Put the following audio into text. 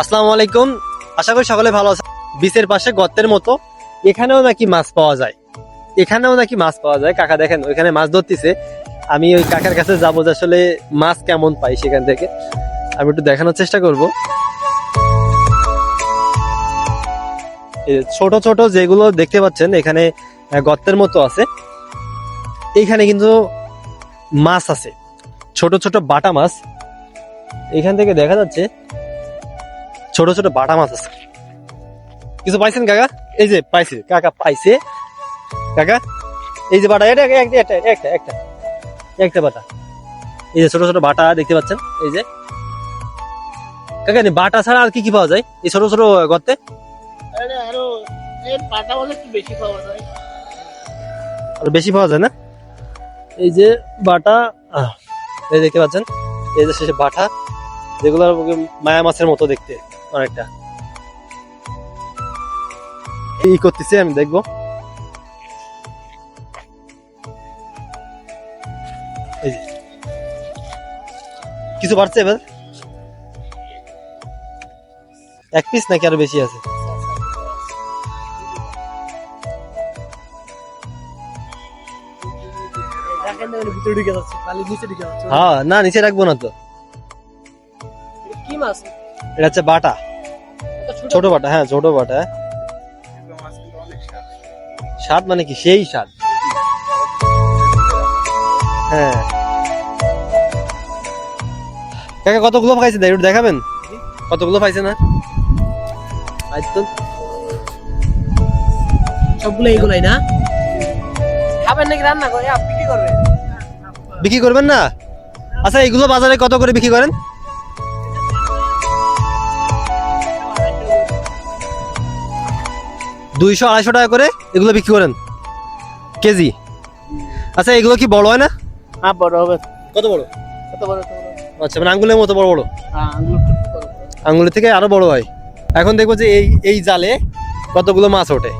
আসসালামু আলাইকুম। আশা করি সকলে ভালো আছে বিচের পাশে গর্তের মতো। এখানেও নাকি মাছ পাওয়া যায়। এখানেও নাকি মাছ পাওয়া যায়। কাকা দেখেন, ওইখানে মাছ ধরতেছে। আমি ওই কাকার কাছে যাব যে আসলে মাছ কেমন পাই সেখান থেকে। আমি একটু দেখানোর চেষ্টা করব। ছোট ছোট যেগুলো দেখতে পাচ্ছেন, এখানে গর্তের মতো আছে। এইখানে কিন্তু মাছ আছে। ছোট ছোট বাটা মাছ। এখান থেকে দেখা যাচ্ছে ছোট ছোট বাটা মাছ আছে। কিছু পাইছেন কাকা? এই যে পাইছে কাকা পাইছে। কাকা এই যে বাটা এটা একটা একটা একটা একটা একটা বাটা। এই যে ছোট ছোট বাটা দেখতে পাচ্ছেন এই যে। কাকা বাটা ছাড়া আর কি কি পাওয়া যায়? এই ছোট ছোট গর্তে? আরে আরও এর পাটা বলে একটু বেশি পাওয়া যায়। আর বেশি পাওয়া যায় না? এই যে বাটা এই দেখতে পাচ্ছেন এই যে শেষে বাটা যেগুলো মায়া মাছের মতো দেখতে। অনেকটা। এই করতেছে আমি দেখব। কিছু বাড়ছে এবার? এক পিস নাকি আরও বেশি আছে? হ্যাঁ না নিচে রাখব না তো। কি মাছ? এটা হচ্ছে বাটা। ছোট? বাটা হ্যাঁ ছোট বাটা। স্বাদ মানে কি? সেই স্বাদ। হ্যাঁ। কাকা কতগুলো পাইছে? একটু দেখাবেন? কতগুলো পাইছে না? তো। সবগুলো এইগুলাই না? খাবেন নাকি রান্না করে? আপনি করবেন? বিক্রি করবেন না? আচ্ছা এগুলো বাজারে কত করে বিক্রি করেন? দুইশো আড়াইশো টাকা করে এগুলো বিক্রি করেন। কেজি। আচ্ছা এগুলো কি বড় হয় না? হ্যাঁ বড় হবে। কত বড়? কত বড় আচ্ছা মানে আঙ্গুলের মতো বড় বড়? হ্যাঁ বড় বড়। আঙ্গুলের থেকে আরও বড় হয়। এখন দেখব যে এই এই জালে কতগুলো মাছ ওঠে।